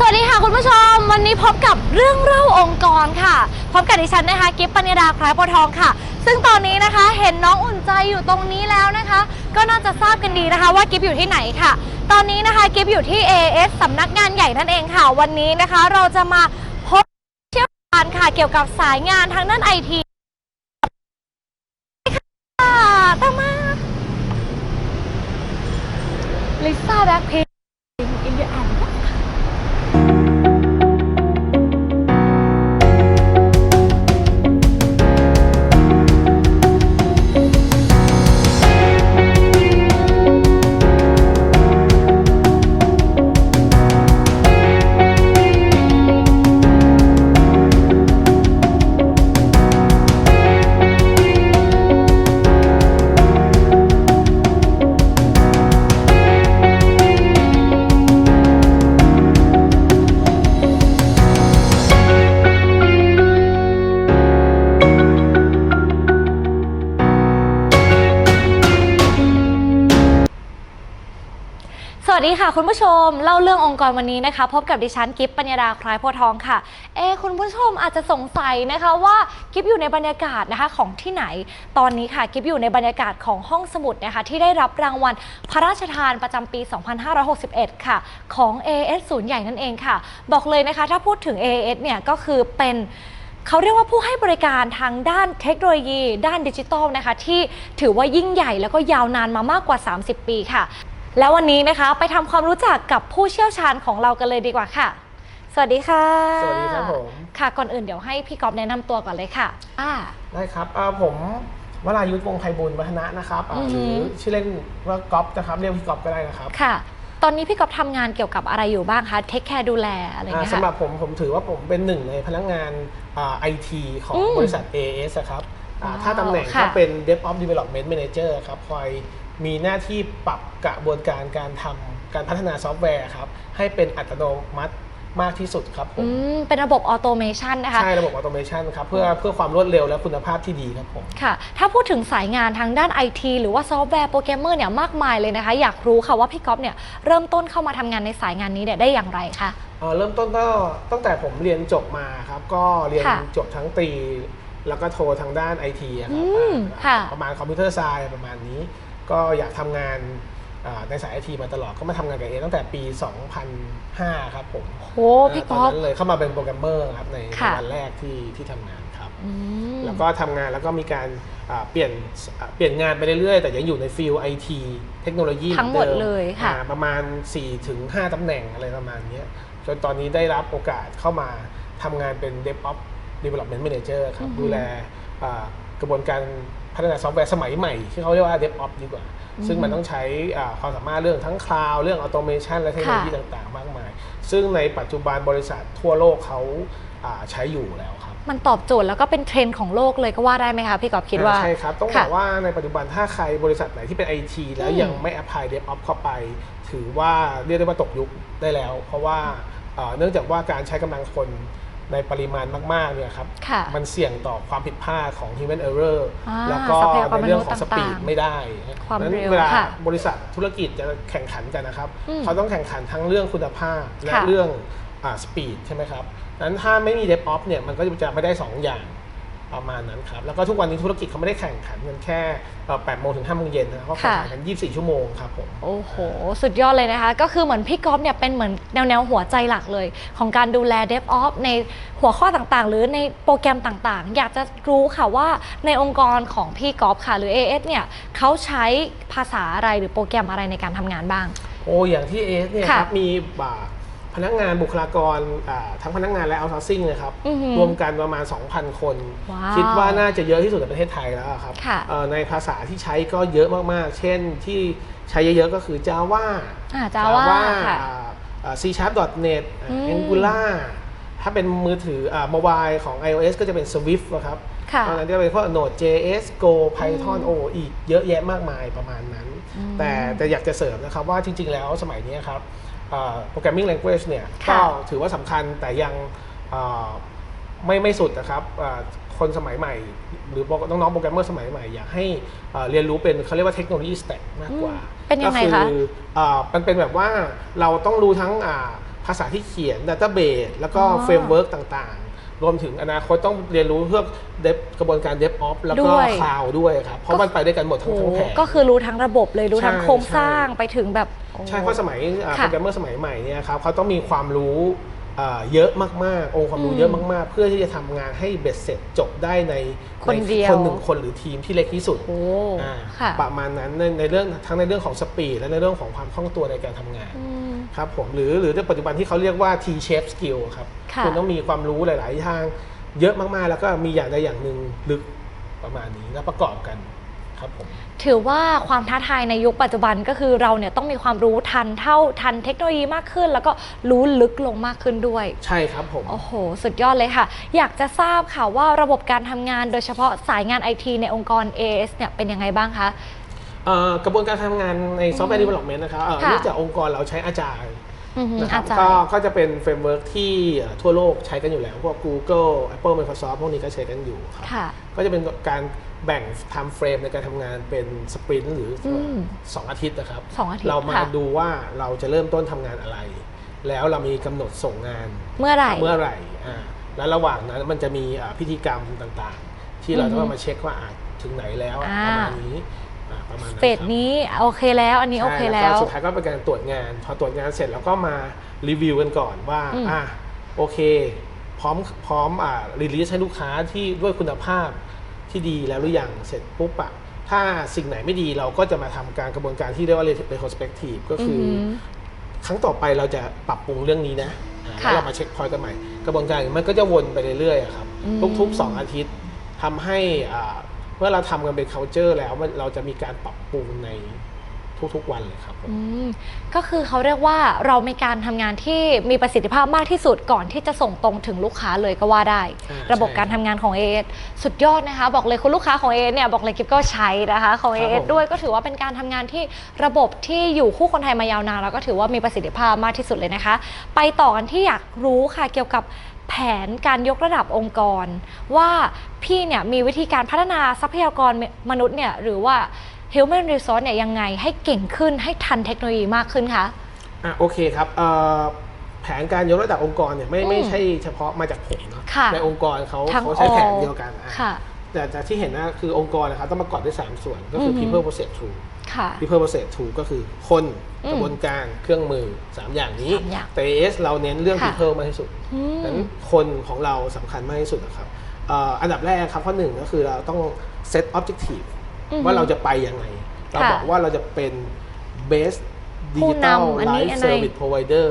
สวัสดีค่ะคุณผู้ชม วันนี้พบกับเรื่องเล่าองค์กรค่ะ พบกับดิฉันนะคะกิฟปัญญาดาคล้ายโพทองค่ะ ซึ่งตอนนี้นะคะเห็นน้องอุ่นใจอยู่ตรงนี้แล้วนะคะ ก็น่าจะทราบกันดีนะคะว่ากิฟอยู่ที่ไหนค่ะ ตอนนี้นะคะกิฟอยู่ที่ AS สำนักงานใหญ่นั่นเองค่ะ วันนี้นะคะ เราจะมาพบเชี่ยวชาญค่ะ เกี่ยวกับสายงานทางด้านไอทีค่ะตามมาลิซ่าแบ็คพิง ค่ะคุณผู้ชมเล่าเรื่ององค์กรวันนี้นะคะ พบกับดิฉันกิฟปัญญาดาคล้ายโพทองค่ะ เอคุณผู้ชมอาจจะสงสัยนะคะว่ากิฟอยู่ในบรรยากาศนะคะของที่ไหน ตอนนี้ค่ะกิฟอยู่ในบรรยากาศของห้องสมุดนะคะที่ได้รับรางวัลพระราชทานประจำปี 2561 ค่ะ ของ AS ศูนย์ใหญ่นั่นเองค่ะ บอกเลยนะคะ ถ้าพูดถึง AS เนี่ยก็คือเป็นเขาเรียกว่าผู้ให้บริการทางด้านเทคโนโลยี ด้านดิจิทัลนะคะที่ถือว่ายิ่งใหญ่แล้วก็ยาวนานมามากกว่า 30 ปีค่ะ แล้ววันนี้นะคะไปทำความรู้จักกับผู้เชี่ยวชาญของเรากันเลยดีกว่าค่ะ สวัสดีค่ะสวัสดีครับผม ค่ะก่อนอื่นเดี๋ยวให้พี่ก๊อฟแนะนำตัวก่อนเลยค่ะอ่า ได้ครับอ่าผมวรายุทธวงศ์ไพบูลย์วัฒนะนะครับอ่าอือหหืรือ อชื่อเล่นว่าก๊อฟนะครับเรียกพี่ก๊อฟก็ได้นะครับค่ะ ตอนนี้พี่ก๊อฟทำงานเกี่ยวกับอะไรอยู่บ้างคะเทคแคร์ดูแลอะไรอย่างอ่าเงี้ยสำหรัค่ะ บผมผมถือว่าผมเป็นหนึ่งในพนักงานไอทีของอืมบริษัท AS อะครับอ่าว้าวถ้าตำแหน่งค่ะก็เป็น DevOps Development Manager ครับคอย มีหน้าที่ปรับกระบวนการการทำการพัฒนาซอฟต์แวร์ครับให้เป็นอัตโนมัติมากที่สุดครับผอืมมเป็นระบบออโตเมชันนะคะ ใช่ระบบออโตเมชันครับเพื่อเพื่อความรวดเร็วและคุณภาพที่ดีครับผม ค่ะ ถ้าพูดถึงสายงานทางด้านไอทีหรือว่าซอฟต์แวร์โปรแกรมเมอร์เนี่ยมากมายเลยนะคะ อยากรู้ค่ะว่าพี่ก๊อฟเนี่ยเริ่มต้นเข้ามาทำงานในสายงานนี้เนี่ยได้อย่างไรคะ เอ่อเริ่มต้นก็ตั้งแต่ผมเรียนจบมาครับ ก็เรียนค่ะจบทั้งตรีแล้วก็โททางด้านไอทีครับอืมอ่าค่ะประมาณคอมพิวเตอร์ไซน์ประมาณนี้ ก็อยากทำงานอ่าในสายไอทีมาตลอดก็มาทำงานกับเอตั้งแต่ปี 2005 ครับผมโหพี่ตอก๊อฟนนั้นเลยเข้ามาเป็นโปรแกรมเมอร์ครับในค่ะวันแรกที่ที่ทำงานครับอืมแล้วก็ทำงานแล้วก็มีการอ่าเปลี่ยนอ่าเปลี่ยนงานไปเรื่อยๆ แต่ยังอยู่ในฟิลไอทีเทคโนโลยีทั้งหมดอนเลยค่ะอ่าประมาณ 4-5ตำแหน่งอะไรประมาณเนี้ยจนตอนนี้ได้รับโอกาสเข้ามาทำงานเป็น DevOps Development Manager ครับอือฮึดูแลอ่ากระบวนการ พัฒนาซอฟต์แวร์สมัยใหม่ ที่เขาเรียกว่า DevOps ดีกว่า ซึ่งมันต้องใช้อ่าความสามารถเรื่องทั้งคลาวด์เรื่องออโตเมชันและเทคโนโลยีต่าง ๆ มากมาย ซึ่งในปัจจุบันบริษัททั่วโลกเขาอ่าใช้อยู่แล้วครับ มันตอบโจทย์แล้วก็เป็นเทรนด์ของโลกเลยก็ว่าได้ไหมคะพี่ก๊อฟคิดว่า ใช่ครับ ต้องบค่ะอกว่าในปัจจุบันถ้าใครบริษัทไหนที่เป็น IT แล้วอืมยังไม่ apply DevOps เข้าไป ถือว่าเรียกได้ว่าตกยุคได้แล้ว เพราะว่าเอ่อเนื่องจากว่าการใช้กำลังคน ในปริมาณมากๆเนี่ยครับ ค่ะ มันเสี่ยงต่อความผิดพลาดของ human error อ่าแล้วก็ทรัพยากรในเรื่องของมนุษย์สปีดต่างๆไม่ได้ความนั้นเร็วเวลาค่ะบริษัทธุรกิจจะแข่งขันกันนะครับ อืมเขาต้องแข่งขันทั้งเรื่องคุณภาพและค่ะ เรื่องสปีดใช่ไหมครับนั้นถ้าไม่มี DevOps เนี่ยมันก็จะไม่ได้สองอย่าง ประมาณนั้นครับ แล้วก็ทุกวันนี้ธุรกิจเขาไม่ได้แข่งขันกันแค่8โมงถึง5โมงเย็นนะเขาแข่งขันกัน 24 ชั่วโมงครับผม โอ้โห สุดยอดเลยนะคะ ก็คือเหมือนพี่ก๊อฟเนี่ยเป็นเหมือนแนวแนวหัวใจหลักเลย ของการดูแล DevOps ในหัวข้อต่างๆ หรือในโปรแกรมต่างๆ อยากจะรู้ค่ะว่าในองค์กรของพี่ก๊อฟค่ะ หรือ AS เนี่ยเขาใช้ภาษาอะไรหรือโปรแกรมอะไรในการทำงานบ้าง โอ้อย่างที่เอสเนี่ยค่ะครับมีบ่า พนักงานบุคลากรอ่าทั้งพนักงานและ outsourcing เลยครับอือหือรวมกันประมาณ 2,000 คนว้าวคิดว่าน่าจะเยอะที่สุดในประเทศไทยแล้วอะครับค่ะเอ่อในภาษาที่ใช้ก็เยอะมากๆ เช่นที่ใช้เยอะๆก็คือ Java อ่า Java ค่ะอ่าอ่า C Sharp .NET อืม Angular ถ้าเป็นมือถือโมบายของ iOS ก็จะเป็น Swift นะครับค่ะตอนนั้นจะเป็นพวก Node.js Go Python โออีกเยอะแยะมากมายประมาณนั้นอืมแต่แต่อยากจะเสริมนะครับว่าจริงๆแล้วสมัยนี้ครับ โปรแกรมมิ่ง language เนี่ยค่ะก็ถือว่าสำคัญแต่ยังเอ่อไม่ไม่สุดนะครับเอ่อคนสมัยใหม่ หรือน้องๆโปรแกรมเมอร์สมัยใหม่ อยากให้เอ่อเรียนรู้เป็นเขาเรียกว่าเทคโนโลยีส t ต็กมากกว่าอืมเป็นยังไงก็คะเอ่อมันเป็นแบบว่าเราต้องรู้ทั้งอ่าภาษาที่เขียน Database แล้วก็อ๋อเฟรมเวิร์กต่างๆ รวมถึงอนาคตต้องเรียนรู้เรื่อง dev กระบวนการ DevOps แล้วก็ด้วย คลาวด้วยครับ เพราะมันไปด้วยกันหมดทั้งโอ้ทั้งแผงก็คือรู้ทั้งระบบเลยรู้ทั้งใช่โครงสร้างใช่ ไปถึงแบบโอ้ใช่เพราะสมัยอ่าค่ะโปรแกรมเมอร์สมัยใหม่เนี่ยครับเขาต้องมีความรู้อ่า เยอะมากๆ องค์ความรู้อืมเยอะมากๆ เพื่อที่จะทำงานให้เบ็ดเสร็จจบได้ในคนเดียวคนหนึ่งคนหรือทีมที่เล็กที่สุดโอ้อ่าค่ะประมาณนั้นในในเรื่องทั้งในเรื่องของสปีดและในเรื่องของความคล่องตัวในการทำงานอืมครับผมหรือหรือในปัจจุบันที่เขาเรียกว่า T-shape skill ครับค่ะณต้องมีความรู้หลาย ๆ ทางเยอะมากๆ แล้วก็มีอย่างใดอย่างหนึ่งลึกประมาณนี้แล้วประกอบกัน ครับผม ถือว่าความท้าทายในยุคปัจจุบันก็คือเราเนี่ยต้องมีความรู้ทันเท่าทันเทคโนโลยีมากขึ้น แล้วก็รู้ลึกลงมากขึ้นด้วย ใช่ครับผม โอ้โห สุดยอดเลยค่ะ อยากจะทราบค่ะว่าระบบการทำงานโดยเฉพาะสายงานไอทีในองค์กร AS เนี่ยเป็นยังไงบ้างคะ เอ่อกระบวนการทำงานใน software development นะครับเอ่อค่ะ เนื่องจากองค์กรเราใช้อาจารย์อือหือนะครับอาจารก็ย์ ก็จะเป็นเฟรมเวิร์กที่เอ่อทั่วโลกใช้กันอยู่แล้ว พวก Google Apple Microsoft พวกนี้ก็ใช้กันอยู่ครับ ค่ะ ก็จะเป็นการ แบ่ง time frame ในการทำงานเป็นสปรินต์หรืออม สองอาทิตย์นะครับ สองอาทิตย์เรามาค่ะดูว่าเราจะเริ่มต้นทำงานอะไร แล้วเรามีกำหนดส่งงาน เมื่อไหร่ เมื่อไหร่อ่าแล้วระหว่างนั้นมันจะมีอ่าพิธีกรรมต่างๆ ที่เราอือฮึต้องมาเช็คว่าอะถึงไหนแล้วอะอ่าประมาณนี้อ่าประมาณนั้นเฟสครับนี้โอเคแล้ว อันนี้โอเคใช่แล้ก็วสุดท้ายก็เป็นการตรวจงาน พอตรวจงานเสร็จแล้วก็มารีวิวกันก่อนว่าอืม อะโอเค พร้อมพร้อมอ่ารีลิสให้ลูกค้าที่ด้วยคุณภาพ ที่ดีแล้วหรือยังเสร็จปุ๊บอะถ้าสิ่งไหนไม่ดีเราก็จะมาทำการกระบวนการที่เรียกว่า retrospective ก็คือออหือครั้งต่อไปเราจะปรับปรุงเรื่องนี้นะอ่าค่ะแล้วเรามาเช็คพอยต์กันใหม่ กระบวนการมันก็จะวนไปเรื่อยๆอะครับอืมทุกๆ 2 อาทิตย์ทำให้อ่าเมื่อเราทำกันเป็น culture แล้วมันเราจะมีการปรับปรุงใน ทุกๆ วันเลยครับผมอืมก็คือเขาเรียกว่าเรามีการทำงานที่มีประสิทธิภาพมากที่สุดก่อนที่จะส่งตรงถึงลูกค้าเลยก็ว่าได้อ่าระบบใช่การทำงานของ AS สุดยอดนะคะ บอกเลยคุณลูกค้าของ AS เนี่ยบอกเลยกิฟก็ใช้นะคะของครับ AS ผมด้วยก็ถือว่าเป็นการทำงานที่ระบบที่อยู่คู่คนไทยมายาวนานแล้วก็ถือว่ามีประสิทธิภาพมากที่สุดเลยนะคะ ไปต่อกันที่อยากรู้ค่ะเกี่ยวกับแผนการยกระดับองค์กร ว่าพี่เนี่ยมีวิธีการพัฒนาทรัพยากรมนุษย์เนี่ยหรือว่า Human Resource เนี่ยยังไงให้เก่งขึ้นให้ทันเทคโนโลยีมากขึ้นคะอะโอเคครับเอ่อแผนการยกระดับองค์กรเนี่ยไม่อืมไม่ใช่เฉพาะมาจากผมเนาะค่ะในองค์กรเขาทั้งเขาใช้แผน all เดียวกันอะค่ะแต่จากที่เห็นนะคือองค์กรนะครับต้องประกอบด้วย 3 ส่วนก็คือออฮึ people process tool ค่ะ people process tool ก็คือคนอืมกระบวนการเครื่องมือ 3 อย่างนี้สามอย่างแต่ AS เราเน้นเรื่องค่ะ people มากที่สุดอืมนั้นคนของเราสำคัญมากที่สุดนะครับเอ่ออันดับแรกครับข้อหนึ่งก็คือเราต้อง set objective อือฮึ ว่าเราจะไปยังไง เราค่ะบอกว่าเราจะเป็น best ผู้ digital นำอันนี้ life อันไหน service provider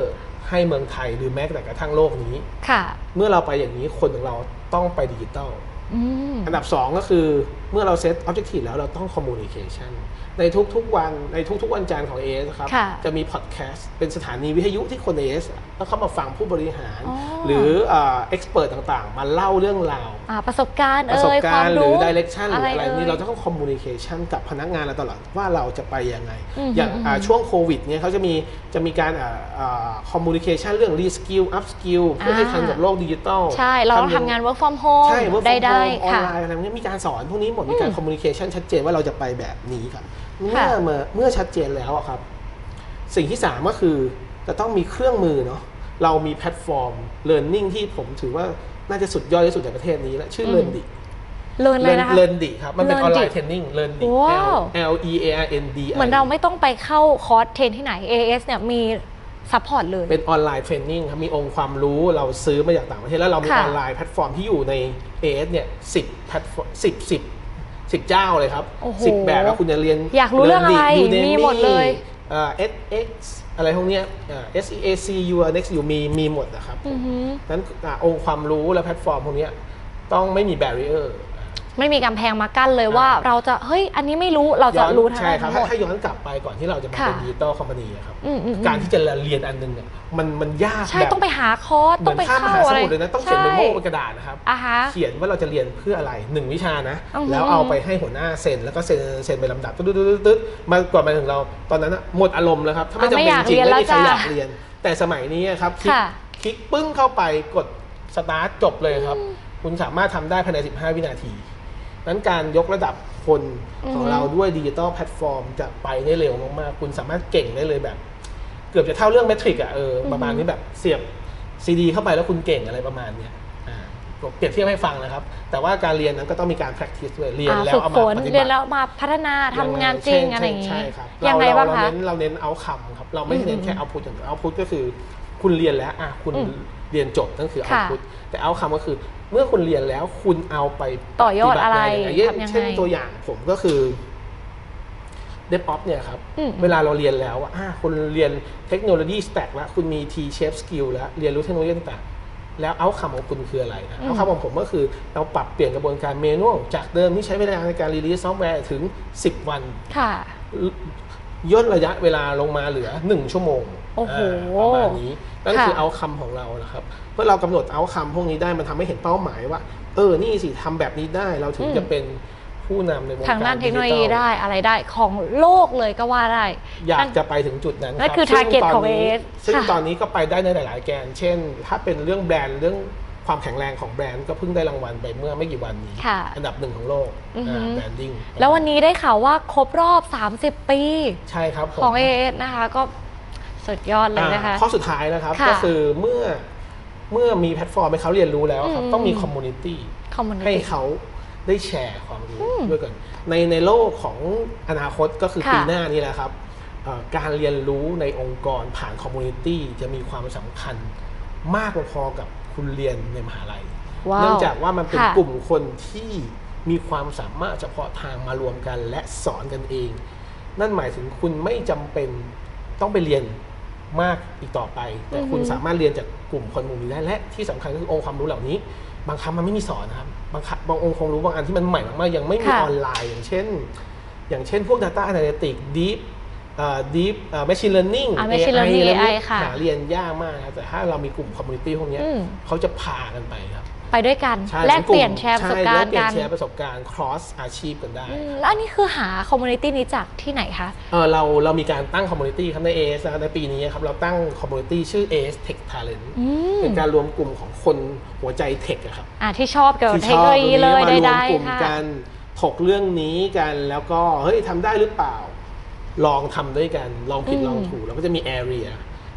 ให้เมืองไทยหรือแม้แต่กระทั่งโลกนี้ค่ะเมื่อเราไปอย่างนี้คนของเราต้องไปดิจิตอลอืมอันดับ2ก็คือ เมื่อเราเซตออบเจกตีฟแล้วเราต้องคอมมูนิเคชันในทุกๆวันในทุกๆวันจันทร์ของ AS ครับค่ะจะมีพอดแคสต์เป็นสถานีวิทยุที่คน AS อะแล้วเข้ามาฟังผู้บริหาร อ๋อ หรือเอ็กซ์เพรสต่างๆ มาเล่าเรื่องราว อ่าประสบการณ์ประสบเอ่ยกาความรณ์หรืรู้อดิเรกชันหรืออะไรเอ่ยนี่เราต้องคอมมูนิเคชันกับพนักงานเราตลอดว่าเราจะไปยังไง อืมอย่างอืมอ่าช่วงโควิดเนี่ยเขาจะมีจะมีการคอมมูนิเคชันเรื่องรีสกิลอัพสกิลเพื่อให้ทันกับโลกดิจิตอลใช่ เราต้องยัทำงาน work from home ใช่ work ได้ from ได้ home ออนค่ะ ไลน์อะไรพวกนี้มีการสอนพวกนี้หมดมีการอืมคอมมูนิเคชันชัดเจนว่าเราจะไปแบบนี้ครับเมื่ค่ะอเมื่อเมื่อชัดเจนแล้วอะครับ สิ่งที่ 3 ก็คือจะต้องมีเครื่องมือเนาะเรามีแพลตฟอร์ม Learning ที่ผมถือว่าน่าจะสุดยอดที่สุดในประเทศนี้และชื่ออืม Learn ดิเรียนเลยนะคะ Learn ดิครับ มันเป็นอ Learn อนไลดิน์เทรนนิ่ง Learn ดิว้าว L E A R N D เหมือนเราไม่ต้องไปเข้าคอร์สเทรนที่ไหน AS เนี่ยมีซัพพอร์ตเลย เป็นออนไลน์เทรนนิ่งครับ มีองค์ความรู้เราซื้อมาจากต่างประเทศ แล้วเรามีค่ะออนไลน์แพลตฟอร์มที่อยู่ใน AS เนี่ยสิบแพลตฟอร์มสิบสิบ สิบเจ้าเลยครับโอ้โหสิบแบบแล้วคุณจะเรียนอยากรู้เรื่องอะไร Learn ดิ Udemy มีหมดเลยอ่า SX อะไรพวกเนี้ยอ่า SEAC U Next อยู่มีมีหมดนะครับอือหือนั้นอ่าองค์ความรู้และแพลตฟอร์มพวกเนี้ยต้องไม่มี barrier ไม่มีกำแพงมากั้นเลยว่าอ่าเราจะเฮ้ยอันนี้ไม่รู้เราจะย้อนรู้ทั้งใช่ครัทั้บงหมถ้าดถ้าย้อนกลับไปก่อนที่เราจะมาค่ะเป็นดิจิตอลคอมพานีครับอืมอืมอืมการที่จะเรียนอันหนึงเนี่ยมันมันยากใช่แบบต้องไปหาคอร์สเหต้มือองนไปข้ามมเข้าหาสอะไรมุทรเลยนะต้องเขียนเมใช่โมบนกระดาษนะครับอะฮะเขียนว่าเราจะเรียนเพื่ออะไรหนึ่งวิชานะอือฮึแล้วเอาไปให้หัวหน้าเซ็นแล้วก็เซ็นเซ็นไปลำดับตึ๊ดตึ๊ดตึ๊ดตึ๊ดมาก่อนมาถึงเราตอนนั้นน่ะหมดอารมณ์แล้วครับถ้าไม่อะจำไม่เป็นอยากจริงเรียนไม่มีใครแล้วจ้ะอยากเรียน แต่สมัยนี้ครับคลิกค่ะคลิกปึ้งเข้าไปกดสตาร์ทจบเลยครับ คุณสามารถทำได้ภายใน 15 วินาที นั้นการยกระดับคนของอืมเราด้วยดิจิตอลแพลตฟอร์มจะไปได้เร็วมากๆ คุณสามารถเก่งได้เลยแบบ เกือบจะเท่าเรื่องเมทริกอะเออประมาณนี้แบบเสียบซีดีเข้าไปแล้วคุณเก่งอะไรประมาณเนี้ยอ่าผมเปรียบเทียบให้ฟังนะครับ แต่ว่าการเรียนนั้นก็ต้องมีการ practice ด้วยเรียนอ่าแล้วฝึกเอาฝมานปฏิเรีบัยนติแล้วมาพัฒนาทำงานจริงใช่อะไรอย่างใช่นี้ครับยังไงเรบ้างเราคะเน้นเราเน้นเอาคำครับเราไม่ได้เน้นอืมแค่เอาพุทอย่างเดียวเอาพุทก็คือ คุณเรียนแล้วอะคุณอืมเรียนจบนั่นคือเอาค่ะพุทแต่เอาคำก็คือ เมื่อคุณเรียนแล้วคุณเอาไปต่อยอดอะไรปฏิบัติงานยังไงทำยังไงเช่นตัวอย่างผมก็คือเดฟออฟเนี่ยครับอืมเวลาเราเรียนแล้วว่าอะคุณเรียนเทคโนโลยีสแต็กแล้ว คุณมี T shape skill แล้ว เรียนรู้เทคโนโลยีต่างๆแล้วเอาคำของคุณคืออะไรนะอืมเอาคำของผมก็คือเราปรับเปลี่ยนกระบวนการเมนูจากเดิมที่ใช้เวลาในการรีลีสซอฟต์แวร์ถึง 10 วันค่ะย่นระยะเวลาลงมาเหลือ 1 ชั่วโมง โอ้โหาประมาณนี้นั่นค่ะคือเอาคำของเรานะครับ เมื่อเรากำหนดเอาคำพวกนี้ได้มันทำให้เห็นเป้าหมายว่า เออนี่สิทำแบบนี้ได้เราถึงอืมจะเป็นผู้นำในวงการทางด้านเทคโนโลยีดิจิทัลได้อะไรได้ของโลกเลยก็ว่าได้ อยากนั่นจะไปถึงจุดนั้นนั่นรับคือซึ่ target ตนของนี้ AS ซึ่งค่ะตอนนี้ก็ไปได้ในหลาย ๆ แกน เช่น ถ้าเป็นเรื่องแบรนด์เรื่องความแข็งแรงของแบรนด์ก็เพิ่งได้รางวัลไปเมื่อไม่กี่วันนี้ค่ะอันดับหนึ่งของโลกอือหือแบรนดิ้งแล้ววันนี้ได้ข่าวว่าครบรอบ 30 ปี ใช่ครับผมของ AS นะคะก็ สุดยอดเลยนะคะอ่าข้อสุดท้ายนะครับค่ะก็คือเมื่อเมื่อมีแพลตฟอร์มให้เขาเรียนรู้แล้วครับอืมต้องมีคอมมูนิตี้คอมมูนิให้ตี้เขาได้แชร์ความรู้อืมด้วยกัน ในในโลกของอนาคตก็คือค่ะปีหน้านี้แหละครับเอ่อการเรียนรู้ในองค์กรผ่านคอมมูนิตี้จะมีความสำคัญมากพอๆกับคุณเรียนในมหาลัยว้าวเนื่องจากว่ามันเป็นค่ะกลุ่มคนที่มีความสามารถเฉพาะทางมารวมกันและสอนกันเอง นั่นหมายถึงคุณไม่จำเป็นต้องไปเรียน มากอีกต่อไป แต่คุณอือฮึสามารถเรียนจากกลุ่มคนหมู่นี้ได้และที่สำคัญก็คือองค์ความรู้เหล่านี้ บางครั้งมันไม่มีสอนนะครับบางครั้งบางองค์ความรู้บางอันที่มันใหม่มากๆยังไม่มีค่ะออนไลน์ อย่างเช่น อย่างเช่นพวก Data Analytics Deep เอ่อ Deep เอ่อ Machine Learning อ่า Machine Learning อะไรพวกนี้ AI ค่ะหาเรียนยากมากนะครับแต่ถ้าเรามีกลุ่มคอมมูนิตี้พวกเนี้ยอืมเขาจะพากันไปครับ ไปด้วยกัน ใช่แลกเปลี่ยนป็แชร์ประสบใช่การแลณ์เปลี่กัยนนแชร์ประสบการณ์ cross อาชีพกันได้ อืมแล้วอันนี้คือหาคอมมูนิตี้นี้จากที่ไหนคะ เออเราเรามีการตั้งคอมมูนิตี้ครับใน AS นะครับในปีนี้ครับเราตั้งคอมมูนิตี้ชื่อ AS Tech Talent อืมเป็นการรวมกลุ่มของคนหัวใจเทคอะครับอ่าที่ชอบเกี่ยวกับที่เทคโนโลยีเลยชอบตรงนี้ใดมารวมกลุ่มๆค่ะ กันถกเรื่องนี้กันแล้วก็เฮ้ยทำได้หรือเปล่า ลองทำด้วยกัน ลองผิดอืม ลองถูกแล้วก็จะมี area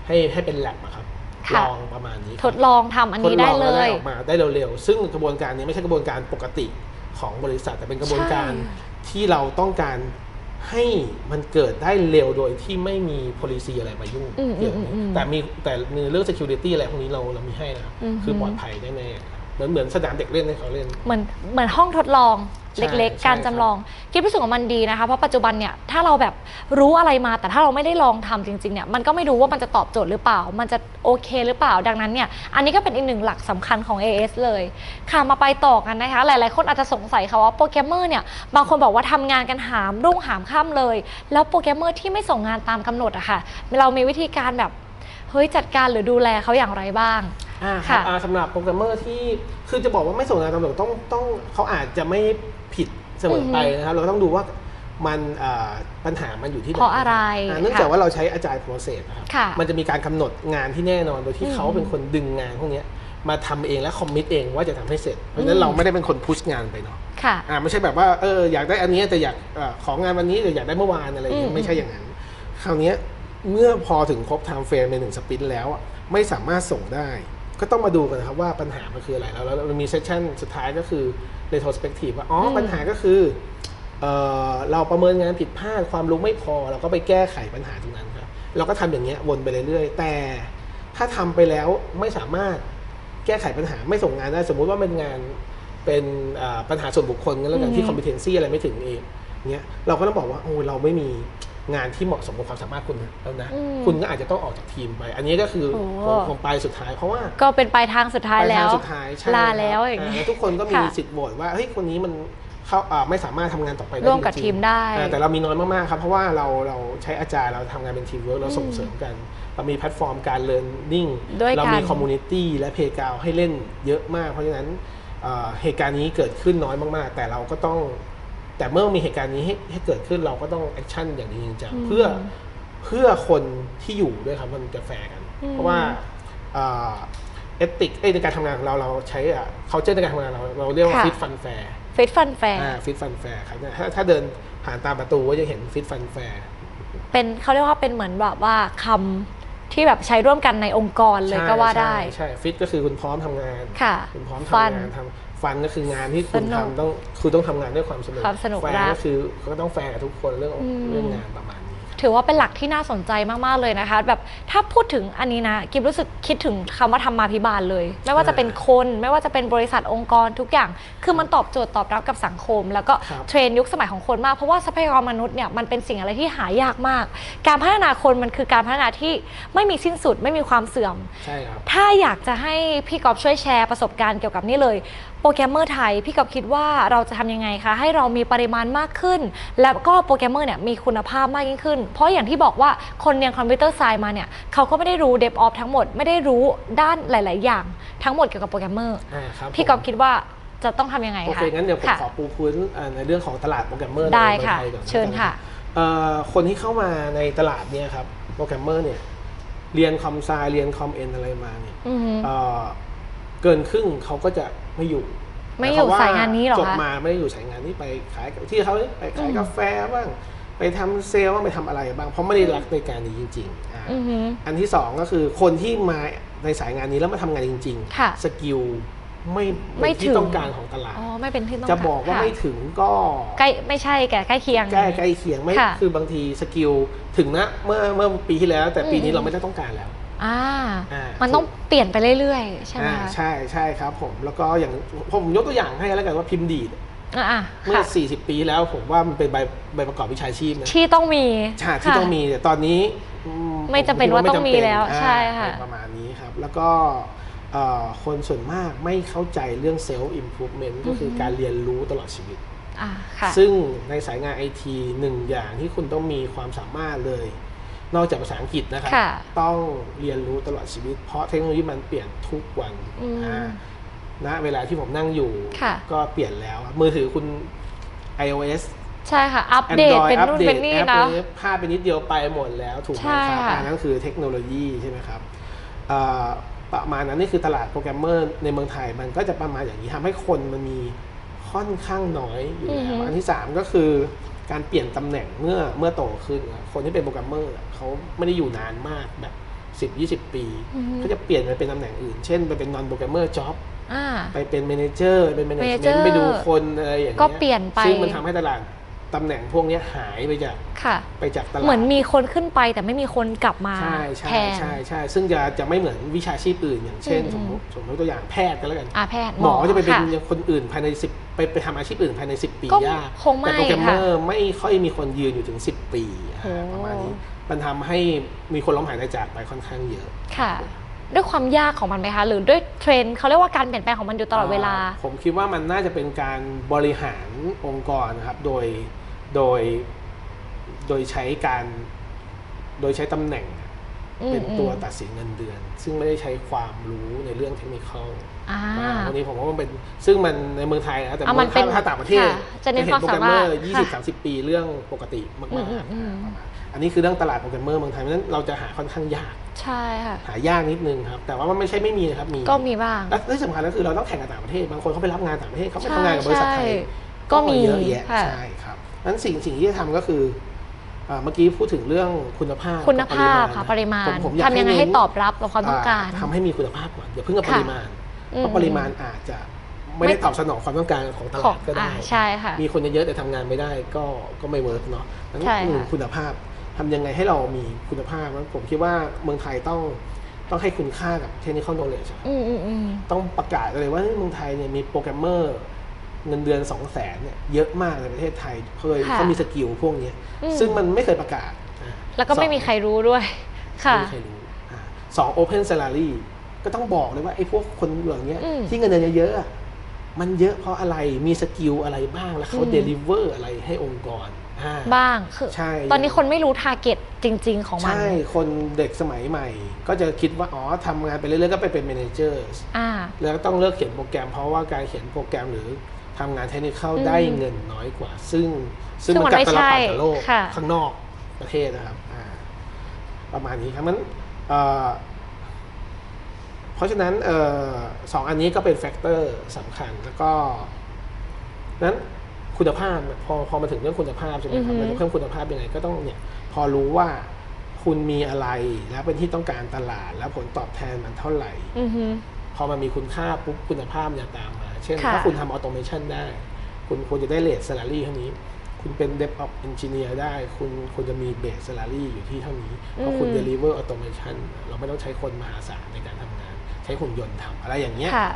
ให้ให้เป็น lab อะครับ ค่ะลองประมาณนี้ทดลองทำอันนี้ได้ทเลองแวยยออกมาได้เร็วๆ ซึ่งกระบวนการนี้ไม่ใช่กระบวนการปกติของบริษัท แต่เป็นกระบวนการใช่ที่เราต้องการให้มันเกิดได้เร็วโดยที่ไม่มี policy อะไรมายุ่งอืมเกี่ยวอืมอืมแต่มีแต่ในเรื่อง security อะไรพวกนี้เราเรามีให้นะครับอืมคือปลอดภัยแน่ๆเห มือนเหมือนสนามเด็กเล่นให้เขาเล่น เหมือนเหมือนห้องทดลองใช่เล็ก ใช่ๆ การจำลอง คิดรู้สึกว่ามันดีนะคะเพราะปัจจุบันเนี่ยถ้าเราแบบรู้อะไรมาแต่ถ้าเราไม่ได้ลองทำจริงๆเนี่ยมันก็ไม่รู้ว่ามันจะตอบโจทย์หรือเปล่า มันจะโอเคหรือเปล่าดังนั้นเนี่ยอันนี้ก็เป็นอีกหนึ่งหลักสำคัญของ AS เลยค่ะมาไปต่อกันนะคะ หลายๆ คนอาจจะสงสัยค่ะว่าโปรแกรมเมอร์เนี่ยบางคนบอกว่าทำงานกันหามรุ่งหามค่ำเลย แล้วโปรแกรมเมอร์ที่ไม่ส่งงานตามกำหนดอะค่ะ เรามีวิธีการแบบเฮ้ยจัดการหรือดูแลเขาอย่างไรบ้าง อ่าคค่ะรับอ่าสำหรับโปรแกรมเมอร์ที่คือจะบอกว่าไม่ส่งงานตำรวจต้องต้องเขาอาจจะไม่ผิดเสมอไปนะครับ เราต้องดูว่ามันอ่าปัญหามันอยู่ที่หนเพราะอะไรอ่าเนื่องจากว่าเราใช้อาจารย์โปรเซสนะครับค่ะมันจะมีการกำหนดงานที่แน่นอนโดยที่อืมเขาเป็นคนดึงงานพวกเนี้ยมาทำเองและคอมมิตเองว่าจะทำให้เสร็จเพราะฉะนั้อืนม เราไม่ได้เป็นคนพุชงานไปเนาะ ค่ะ อ่าไม่ใช่แบบว่าเอออยากได้อันนี้แต่อยากเอ่อของงานวันนี้แต่อยากได้เมื่อวานอะไรอย่างเงี้อืยมไม่ใช่อย่างนั้น คราวเนี้ยเมื่อพอถึงครบไทม์เฟรมในหนึ่งสปรินต์แล้วอะไม่สามารถส่งได้ ก็ต้องมาดูกันนะครับว่าปัญหามันคืออะไรแล้วแล้วเรามีเซสชันสุดท้ายก็คือ retrospective ว่าอ๋ออมปัญหาก็คือเออเราประเมินงานผิดพลาดความรู้ไม่พอ เราก็ไปแก้ไขปัญหาตรงนั้นครับเราก็ทำอย่างเงี้ยวนไปเรื่อยๆ แต่ถ้าทำไปแล้วไม่สามารถแก้ไขปัญหาไม่ส่งงานได้สมมุติว่าเป็นงานเป็นอ่าปัญหาส่วนบุคคลกันแล้วกันอืมที่ competency อะไรไม่ถึงเองเงี้ยเราก็ต้องบอกว่าโอ้เราไม่มี งานที่เหมาะสมกับความสามารถคุณนะแล้วนะอืมคุณก็อาจจะต้องออกจากทีมไป อันนี้ก็คือโอ้ของของปลายสุดท้ายเพราะว่า ก็เป็นปลายทางสุดท้ายปลแล้วทงสุดท้ายใช่ลาครับแล้วอย่างนี้แล้วทุกคนก็มีค่ะสิทธิ์โหวตว่าเฮ้ยคนนี้มันเข้าอ่าไม่สามารถทำงานต่อไปได้ร่วมกับจงๆทีมได้อ่าแต่เรามีน้อยมากๆครับ เพราะว่าเราเราใช้อาจารย์เราทำงานเป็นทีมเวิร์กเราส่งเสริมกัน เรามีแพลตฟอร์มการเรียนนิ่งด้วยกันเรามีคอมมูนิตี้และเพย์กาวให้เล่นเยอะมาก เพราะฉะนั้นเอ่อเหตุการณ์นี้เกิดขึ้นน้อยมากๆ แต่เราก็ต้อง แต่เมื่อมีเหตุการณ์นี้ให้ให้เกิดขึ้นเราก็ต้องแอคชั่นอย่างจริงจังอืมเพื่อเพื่อคนที่อยู่ด้วยครับมันจะแฟร์กันอืมเพราะว่าเอติกในการทำงานของเราเราใช้เขาเจอในการทำงานเราเราเรียกว่าค่ะฟิตฟันแฟร์ฟิตฟันแฟร์ฟิตฟันแฟร์ครับเนี่ยถ้าถ้าเดินผ่านตามประตูก็จะเห็นฟิตฟันแฟร์เป็นเขาเรียกว่าเป็นเหมือนแบบว่าคำที่แบบใช้ร่วมกันในองค์กรเลยก็ว่าได้ ใช่ฟิตก็คือคุณพร้อมทำงานค่ะคุณพร้อมฟัทำนงานทำ ฟันก็คืองานที่คุณสนุกทำต้องคือต้องทำงานด้วยความสนุกความสนุกแฟร์รัก ก็คือก็ต้องแฟร์กับทุกคนเรื่องอืมเรื่องงานประมาณนี้ ถือว่าเป็นหลักที่น่าสนใจมากๆเลยนะคะ แบบถ้าพูดถึงอันนี้นะกิบรู้สึกคิดถึงคำว่าธรรมาภิบาลเลย ไม่ว่าจะเป็นคน ไม่ว่าจะเป็นบริษัทองค์กรทุกอย่าง คือมันตอบโจทย์ตอบรับกับสังคม แล้วก็ครับเทรนด์ยุคสมัยของคนมากเพราะว่าทรัพยากรมนุษย์เนี่ยมันเป็นสิ่งอะไรที่หายากมาก การพัฒนาคนมันคือการพัฒนาที่ไม่มีสิ้นสุดไม่มีความเสื่อมใช่ครับถ้าอยากจะให้พี่กอบช่วยแชร์ประสบการณ์เกี่ยวกับนี่เลยโปรแกรมเมอร์ไทย พี่กอบคิดว่าเราจะทำยังไงคะ ให้เรามีปริมาณมากขึ้น แล้วก็โปรแกรมเมอร์เนี่ยมีคุณภาพมากยิ่งขึ้นเพราะอย่างที่บอกว่าคนเรียนคอมพิวเตอร์ไซน์มาเนี่ยเขาก็ไม่ได้รู้เดฟออฟทั้งหมดไม่ได้รู้ด้านหลาย ๆ อย่างทั้งหมดเกี่ยวกับโปรแกรมเมอร์อ่าครับพี่กอบคิดว่าจะต้องทำยังไงโอคะเคงั้นเดี๋ยวผมค่ะขอปูพื้นอ่าในเรื่องของตลาดโปรแกรมเมอร์ได้ในเมืองค่ะไทยก่อนเชิญค่ะเอ่อคนที่เข้ามาในตลาดเนี่ยครับโปรแกรมเมอร์เนี่ยเรียนคอมไซเรียนคอมเอ็นอะไรมาเนี่ยอือฮึเอ่อเกินครึ่งเขาก็จะไม่อยู่ ไม่อยู่หควสายงานนี้เหรอจบคะมาไม่ได้อยู่สายงานนี้ไปขายที่เขาไปขายอืมกาแฟบ้าง ไปทำเซลล์บ้างไปทำอะไรบ้าง เพราะไม่ได้รักในการนี้จริงๆอ่าอือฮึอันที่สองก็คือคนที่มาในสายงานนี้แล้วมาทำงานจริงค่ะสกิลไม่ไม่เป็นที่ถึงต้องการของตลาด อ๋อไม่เป็นที่ต้องจะบอกว่าค่ะไม่ถึงก็ใกล้ไม่ใช่แก่ใกล้เคียง ใกล้ใกล้เคียงไม่ค่ะคือบางทีสกิลถึงนะเมื่อเมื่อปีที่แล้ว แต่ปีอืนี้มเราไม่ได้ต้องการแล้วอ่า อ่ามัมันต้องเปลี่ยนไปเรื่อยๆ ใช่ไหมอ่าคะ ใช่ใช่ครับผมแล้วก็อย่างผมยกตัวอย่างให้แล้วกันว่าพิมพ์ดีด อะอะเมื่อ ค่ะ40 ปีแล้วผมว่ามันเป็นใบใบประกอบวิชาชีพนะที่ต้องมี ใช่ที่ค่ะต้องมีแต่ตอนนี้อืไม่จำเป็นผว่าคิดต้องมีแล้วอ่าใช่ค่ะ ประมาณนี้ครับ แล้วก็เอ่อคนส่วนมากไม่เข้าใจเรื่อง self improvement ก็คือการเรียนรู้ตลอดชีวิต อะค่ะ ซึ่งในสายงานไอทีหนึ่งอย่างที่คุณต้องมีความสามารถเลย นอกจากภาษาอังกฤษนะครับ ค่ะต้องเรียนรู้ตลอดชีวิต เพราะเทคโนโลยีมันเปลี่ยนทุกวันอืมอ่า ณเวลาที่ผมนั่งอยู่ ค่ะ ก็เปลี่ยนแล้ว มือถือคุณ iOS ใช่ค่ะ อัปเดต Android เป็นอัปนู่นเดเป็ตนนี่แอปนะ เลยพลาดไปนิดเดียวไปหมดแล้วถูกไหมใช่ครับค่ะ อันนั้นคือเทคโนโลยีใช่ไหมครับเอ่อประมาณนั้นนี่คือตลาดโปรแกรมเมอร์ในเมืองไทยมันก็จะประมาณอย่างนี้ทำให้คนมันมีค่อนข้างน้อยอยู่แล้วอันที่3ก็คือการเปลี่ยนตำแหน่งเมื่อเมื่อโตขึ้นนะคนที่เป็นโปรแกรมเมอร์เขาไม่ได้อยู่นานมากแบบ 10 20 ปีเขาจะเปลี่ยนไปเป็นตำแหน่งอื่น เช่นไปเป็นนอน โปรแกรมเมอร์จ็อบอ่า ไปเป็นเมนเจอร์เป็นแมเนจเมน Manager ต์ไปดูคนอะไรอย่างเงี้ยก็เปลี่ยนไป ซึ่งมันทำให้ตลาดตำแหน่งพวกเนี้ยหายไปจากค่ะ ไปจากตลาด เหมือนมีคนขึ้นไปแต่ไม่มีคนกลับมาใช่แทใช่นใช่ใช่ซึ่งจะจะไม่เหมือนวิชาชีพอื่นอย่างเช่น อืม สมมติสมมติตัวอย่างแพทย์กันแล้วกัน อาแพทย์หมอจะไปเป็นค่คนอื่นภายใน 10 ไปไปทำอาชีพอื่นภายใน 10 ปีก็ยากคงไม่แต่โปรแกรมเมอร์ค่ะไม่ค่อยมีคนยืนอยู่ถึง 10 ปีอ่าโอ้ ประมาณนี้มันทำให้มีคนล้มหายตายจากไปค่อนข้างเยอะ ค่ะ ด้วยความยากของมันไหมคะ หรือด้วยเทรนด์เขาเรียกว่าการเปลี่ยนแปลงของมันอยู่ตลอดเวลาอ่ผมคิดว่ามันน่าจะเป็นการบริหารองค์กรนะครับ โดย โดย โดยใช้การ โดยใช้ตำแหน่งอืมเป็นตัวอืมตัดสินเงินเดือน ซึ่งไม่ได้ใช้ความรู้ในเรื่องเทคนิคอลอ่าวันนี้ผมว่ามันเป็น ซึ่งมันในเมืองไทยนะ แต่อะมันเป็นถ้าต่างประเทศค่ะจะเน้นห็ความโปรแกรมสาเมมาอรถร์ยี่สิบสามสิบปีเรื่องปกติมากอืมอืมๆอืมประมาณ อันนี้คือเรื่องตลาดโปรแกรมเมอร์เมืองไทยเพราะฉะนั้นเราจะหาค่อนข้างยาก ใช่ค่ะ หายากนิดนึงครับ แต่ว่ามันไม่ใช่ไม่มีนะครับ มีก็มีบ้าง และที่สำคัญก็คือเราต้องแข่งกับต่างประเทศ บางคนเขาไปรับงานต่างประเทศเขาไปใช่ทำงานกับบริษัทไทยใช่ก็มีเยอะแยะค่ะใช่ครับนั้นสิ่งสิ่งที่จะทำก็คืออ่าเมื่อกี้พูดถึงเรื่องคุณภาพคุณกับภาพค่ะปริมาณผผมอยากทำยังไงให้เน้นตอบรับกับความต้องการอ่ทำให้มีคุณภาพก่อนอย่าเพิ่งกับค่ะปริมาณอืมเพราะปริมาณอาจจะไม่ได้ไม่ตอบสนองความต้องการของตขอลางดก็ได้อ่าใช่ค่ะมีคนเยอะๆแต่ทำงานไม่ได้ก็ก็ไม่เวิร์กเนาะนั้นใช่ค่ะหนึ่งคุณภาพ ทำยังไงให้เรามีคุณภาพนั้นผมคิดว่าเมืองไทยต้องต้องให้คุณค่ากับเทคนิคอลโนเลจอืมอืมอืมต้องประกาศเลยว่าเมืองไทยเนี่ยมีโปรแกรมเมอร์เงินเดือน2 0 0แสนเนี่ยเยอะมากในประเทศไทยเคยค่ะเขามีสกิลพวกเนี้ยอืมซึ่งมันไม่เคยประกาศอ่าแล้วก็ไม่มีใครรู้ด้วย ค่ะไม่มีใครรู้อ่าสอง Open Salary ก็ต้องบอกเลยว่าไอ้พวกคนอย่างเงี้ยอืมที่เงินเดือนเยอะๆอะมันเยอะเพราะอะไรมีสกิลอะไรบ้างแล้วเขาอืมเดลิเวอร์อะไรให้องค์กรอ่า บ้างคือใช่ตอนนี้คนไม่รู้ทาร์เก็ตจริง ๆ ของมัน ใช่ คนเด็กสมัยใหม่ ก็จะคิดว่า อ๋อทำงานไปเรื่อยๆ ก็ไปเป็น manager อ่าแล้วต้องเลิกเขียนโปรแกรมเพราะว่าการเขียนโปรแกรมหรือทำงานเทคนิคเข้าอืมได้เงินน้อยกว่า ซึ่งซึ่งซึ่งมันมันกลับตลไม่ใช่ปัดกับโลกค่ะข้างนอกประเทศนะครับอ่าประมาณนี้ครับมันเอ่อราะฉะนั้นเอ่อสองอันนี้ก็เป็นแฟกเตอร์สำคัญแล้วก็นั้น คุณภาพเนี่ยพอพอมาถึงเรื่องคุณภาพใช่ไหมครับอือฮึเราจะเพิ่มคุณภาพยังไงก็ต้องเนี่ยพอรู้ว่าคุณมีอะไรแล้วเป็นที่ต้องการตลาดแล้วผลตอบแทนมันเท่าไหร่อือฮึพอมันมีคุณค่าปุ๊บคุณภาพมันจะตามมา เช่นค่ะถ้าคุณทำออโตเมชันได้ คุณควรจะได้เลท s ล a รี่เท่านี้ คุณเป็น d e v o p Engineer ได้ คุณควรจะมีเบส s ล a รี่อยู่ที่เท่านี้เพราะคุณ Deliver Automation เราไม่ต้องใช้คนมหาศาลในการทำงาน ใช้หุ่นยนต์ทำอะไรอย่างเงี้ยค่ะ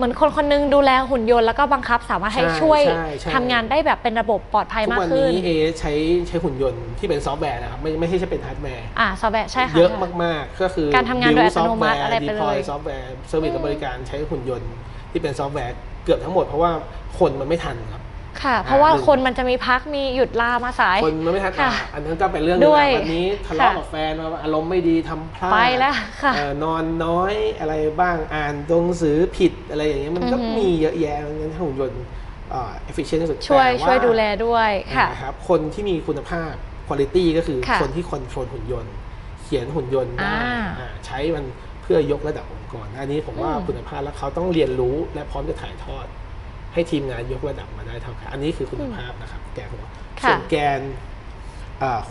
เหมือนคนคนหนึงดูแลหุ่นยนต์แล้วก็บังคับสามารถให้ใช่ช่วยใช่ใช่ ทำงานได้แบบเป็นระบบปลอดภัยทุกมากวันขึ้น นี้เอใช้ใช้หุ่นยนต์ที่เป็นซอฟต์แวร์นะครับไม่ไม่ใช่ใช่เป็นฮาร์ดแวร์อ่าซอฟต์แวร์ใช่ค่ะ เยอะมาก ๆ ก็คือ การทำงานโดยอัตโนมัติ build อะไรไปเลย deploy ซอฟต์แวร์เซอร์วิสอืมบริการใช้หุ่นยนต์ที่เป็นซอฟต์แวร์เกือบทั้งหมดเพราะว่าคนมันไม่ทันครับ ค่ะ เพราะว่าหนึ่งคนมันจะมีพักมีหยุดลามาสาย คนมันไม่ทันค่ะอะ อันนั้นก็เป็นเรื่องหนึงด้วยอะวันนี้ทะเลาะค่ะกับแฟนมาอารมณ์ไม่ดีทำพลาดไปแล้วค่ะเอ่อนอนน้อยอะไรบ้างอ่านตรงสือผิดอะไรอย่างเงี้ยมันก็อือฮึมีเยอะแยะงั้นหุ่นยนต์เอ่อ efficient ที่สุดช่วยแต่าช่วยดูแลด้วยค่ะนะครับคนที่มีคุณภาพ quality ก็คือค่ะคนที่คอนโทรลหุ่นยนต์ เขียนหุ่นยนต์ได้อ่าอ่าใช้มันเพื่อยกระดับองค์กร อันนี้ผมว่าอืมคุณภาพแล้วเขาต้องเรียนรู้และพร้อมจะถ่ายทอด ให้ทีมงานยกระดับมาได้เท่ากัน อันนี้คือคุณภาพนะครับ แกนหัวค่ะส่วนแกน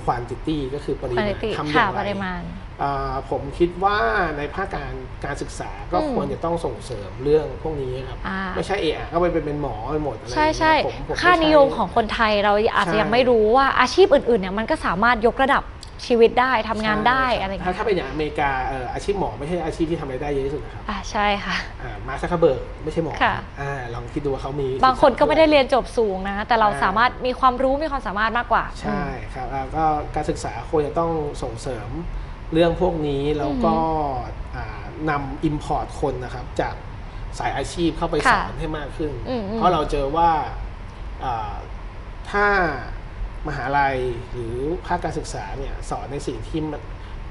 ควอนติตี้ก็คือปริคุณมาณภาพทำอค่ะย่างปไรริมาณอ่าผมคิดว่าในภาคการการศึกษาก็อืมควรจะต้องส่งเสริมเรื่องพวกนี้ครับอ่าไม่ใช่เอะก็ไปเป็นหมอไปหมดอะไรใช่ใช่อย่งเงี้ยผมผมค่าไใช่นิยมของคนไทยเราอาจจะใช่ยังไม่รู้ว่าอาชีพอื่นๆเนี่ยมันก็สามารถยกระดับ ชีวิตได้ทำงานได้ใช่อะไรอย่างถ้าเงี้ยถ้าเป็นอย่างอเมริกาเอ่ออาชีพหมอไม่ใช่อาชีพที่ทำรายได้เยอะที่สุดนะครับอ่าใช่ค่ะมาซักเบิร์กไม่ใช่หมอค่ะ อ่าลองคิดดูว่าเขามี บางคนก็ไม่ได้เรียนจบสูงนะ แต่เราอ่า สามารถมีความรู้มีความสามารถมากกว่า ใช่ครับแล้วก็การศึกษาควรจะต้องส่งเสริมเรื่องพวกนี้แล้วก็อ่านำอิมพอร์ตคนนะครับ จากสายอาชีพเข้าไปสค่ะอนให้มากขึ้น อืมอืมเพราะเราเจอว่าอ่าถ้า มหาลัยหรือภาคการศึกษาเนี่ยสอนในสิ่งที่มัน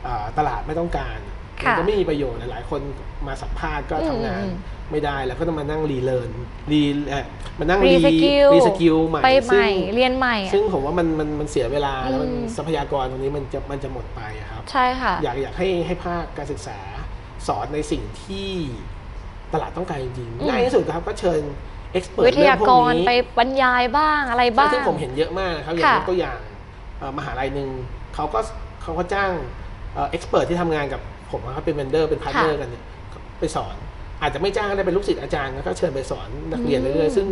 อ่าตลาดไม่ต้องการมัค่ะก็ไม่มีประโยชน์หลายๆคนมาสัมภาษณ์ก็ทำงานอืมไม่ได้แล้วก็ต้องมานั่งรีเลิร์นรีเอ่อมานั่งรีสกิลรีสกิลใหม่ไปใหซึ่ม่งเรียนใหม่อะซึ่งผมว่ามันมันมันเสียเวลาแล้วมันอืมทรัพยากรตรงนี้มันจะมันจะหมดไปอะครับ ใช่ค่ะ อยากอยากให้ให้ภาคการศึกษาสอนในสิ่งที่ตลาดต้องการจริงอืมๆง่ายที่สุดนะครับก็เชิญ เอ็กซ์เพรสวิทยากเรื่องพวรนี้ไปบรรยายบ้างอะไรบ้าง ซึ่งผมเห็นเยอะมากนะครับ อย่างค่ะยกตัวอย่างเอ่อมหาลัยหนึ่งเขาก็เขาก็จ้างเอ็กซ์เพรสที่ทำงานกับผมนะครับเป็นเวนเดอร์เป็นพาร์ทเนอร์กันเนี่ยไปสอน อาจจะไม่จ้างก็ได้เป็นลูกศิษย์อาจารย์แล้วก็เชิญไปสอนนักเรียนอืมเรื่อยๆซึ่ง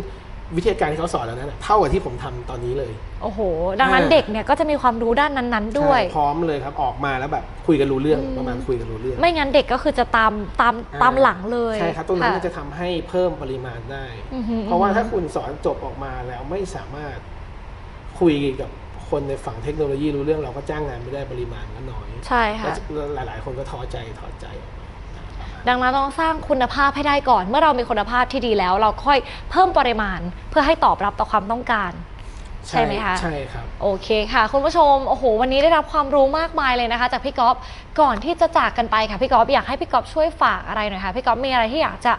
วิทยาการที่เขาสอนแล้วนั้นนะเท่ากับที่ผมทำตอนนี้เลย โอ้โห ดังนั้นอ่าเด็กเนี่ยก็จะมีความรู้ด้านนั้นๆด้วยใช่พร้อมเลยครับออกมาแล้วแบบคุยกันรู้เรื่องอืมประมาณคุยกันรู้เรื่อง ไม่งั้นเด็กก็คือจะตามตามอ่าตามหลังเลยใช่ครับตรงนั้นค่มันจะทำให้เพิ่มปริมาณได้อือหือเพราะว่าถ้าคุณสอนจบออกมาแล้วไม่สามารถคุยกับคนในฝั่งเทคโนโลยีรู้เรื่องเราก็จ้างงานไม่ได้ปริมาณก็น้อย ใช่ค่ะแล้วหลาย ๆ คนก็ท้อใจถอดใจออกมาประมาณ ดังนั้นต้องสร้างคุณภาพให้ได้ก่อน เมื่อเรามีคุณภาพที่ดีแล้ว เราค่อยเพิ่มปริมาณเพื่อให้ตอบรับต่อความต้องการใช่ไหมคะใช่ครับโอเคค่ะ คุณผู้ชมโอ้โหวันนี้ได้รับความรู้มากมายเลยนะคะ จากพี่ก๊อฟก่อนที่จะจากกันไปค่ะพี่ก๊อฟอยากให้พี่ก๊อฟช่วยฝากอะไรหน่อยค่ะพี่ก๊อฟมีอะไรที่อยากจะ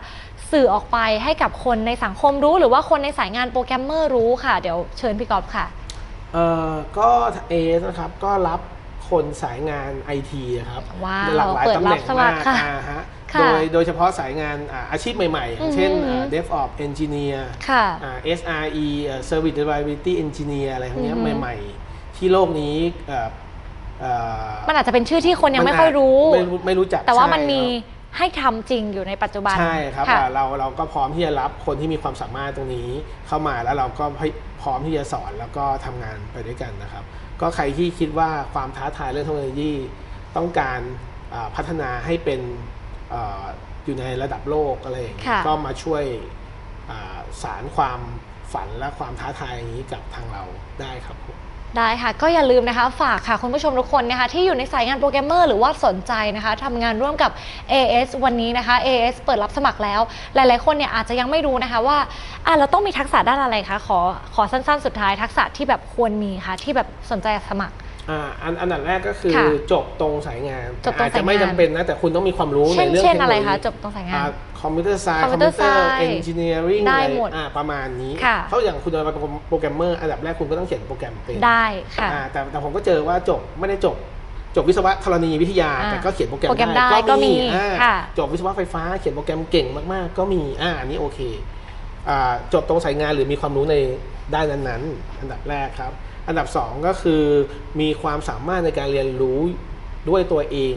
สื่อออกไปให้กับคนในสังคมรู้ หรือว่าคนในสายงานโปรแกรมเมอร์รู้ค่ะ เดี๋ยวเชิญพี่ก๊อฟค่ะเอ่อก็เอสนะครับก็รับคนสายงานไอทีครับว้าวหลากหลายเปิดตำแหรัน่บงสมัมาคกรค่ะอ่าฮะค่ะ โดยโดยเฉพาะสายงานอ่าอาชีพใหม่ๆอย่างเช่นอือหือ DevOps Engineer ค่ะอ่า SRE เอ่อ Service Reliability Engineer อะไรพวกเนี้ยอือหือใหม่ ๆ ที่โลกนี้เอ่อเอ่อมันอาจจะเป็นชื่อที่คนยังไม่ค่อยรู้ ไม่ไม่รู้จักแต่ว่าใช่มันมีครับให้ทำจริงอยู่ในปัจจุบัน ใช่ครับค่ะอ่าเราเราก็พร้อมที่จะรับคนที่มีความสามารถตรงนี้เข้ามาแล้วเราก็พร้อมที่จะสอนแล้วก็ทำงานไปด้วยกันนะครับ ก็ใครที่คิดว่าความท้าทายเรื่องเทคโนโลยีต้องการอ่าพัฒนาให้เป็น อาอยู่ในระดับโลกอะไรอย่างเงี้ยค่ะก็มาช่วยอ่าสารความฝันและความท้าทายอย่างนี้กับทางเราได้ครับผมได้ค่ะ ก็อย่าลืมนะคะฝากค่ะ คุณผู้ชมทุกคนนะคะที่อยู่ในสายงานโปรแกรมเมอร์หรือว่าสนใจนะคะทำงานร่วมกับ AS วันนี้นะคะ AS เปิดรับสมัครแล้ว หลายๆ คนเนี่ยอาจจะยังไม่รู้นะคะว่าอะเราต้องมีทักษะด้านอะไรคะขอขอสั้นๆ สุดท้ายทักษะที่แบบควรมีค่ะที่แบบสนใจสมัคร อ่าอันอันดับแรกก็คือค่ะจบตรงสายงานจบตรงอาจจะไม่สายงานจำเป็นนะ แต่คุณต้องมีความรู้เช่ในนเรื่องเช่นทคโลอะไรยีคะจบตรงสายงาน คอมพิวเตอร์ไซน์คอมพิว Computer เตอร์ Science เอนจิเนียริงได้หมดประมาณนี้ค่ะ เพราะอย่างคุณจะมาเป็นโปรแกรมเมอร์อันดับแรกคุณก็ต้องเขียนโปรแกรมเป็น ได้ค่ะ อ่าแต่แต่ผมก็เจอว่าจบไม่ได้จบ จบวิศวะธรณีวิทยาอ่าแต่ก็เขียนโปรแกรมโปรแกรมได้ได้ก็มีอ่าค่ะจบวิศวะไฟฟ้าเขียนโปรแกรมเก่งมากๆ ก็มีอ่าอันนี้โอเคอ่าจบตรงสายงานหรือมีความรู้ในด้านนั้นๆ อันดับแรกครับ อันดับสองก็คือมีความสามารถในการเรียนรู้ด้วยตัวเอง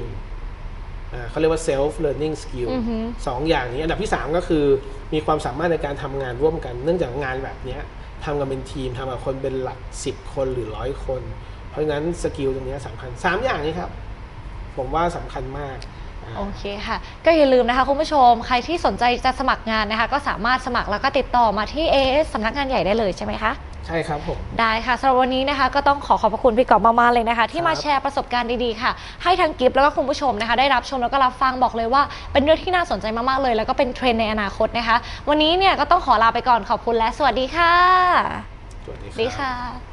อ่าเขาเรียกว่า self learning skill อือฮึสองอย่างนี้ อันดับที่ 3 ก็คือมีความสามารถในการทำงานร่วมกัน เนื่องจากงานแบบเนี้ยทำกันเป็นทีมทำกับคนเป็นหลัก 10 คนหรือร้อยคน เพราะฉะนั้นสกิลตรงเนี้ยสำคัญ 3 อย่างนี้ครับ ผมว่าสำคัญมากอ่าโอเคค่ะ ก็อย่าลืมนะคะคุณผู้ชม ใครที่สนใจจะสมัครงานนะคะ ก็สามารถสมัครแล้วก็ติดต่อมาที่ AS สำนักงานใหญ่ได้เลยใช่ไหมคะ ใช่ครับผมได้ค่ะสำหรับวันนี้นะคะก็ต้องขอขอบพระคุณพี่กอบมากๆเลยนะคะ ที่มาครับแชร์ประสบการณ์ดีๆค่ะ ให้ทั้งกิฟต์แล้วก็คุณผู้ชมนะคะ ได้รับชมแล้วก็รับฟังบอกเลยว่า เป็นเรื่องที่น่าสนใจมากๆเลย แล้วก็เป็นเทรนด์ในอนาคตนะคะ วันนี้เนี่ยก็ต้องขอลาไปก่อนขอบคุณและสวัสดีค่ะ สวัสดีสควัสดีรับค่ะ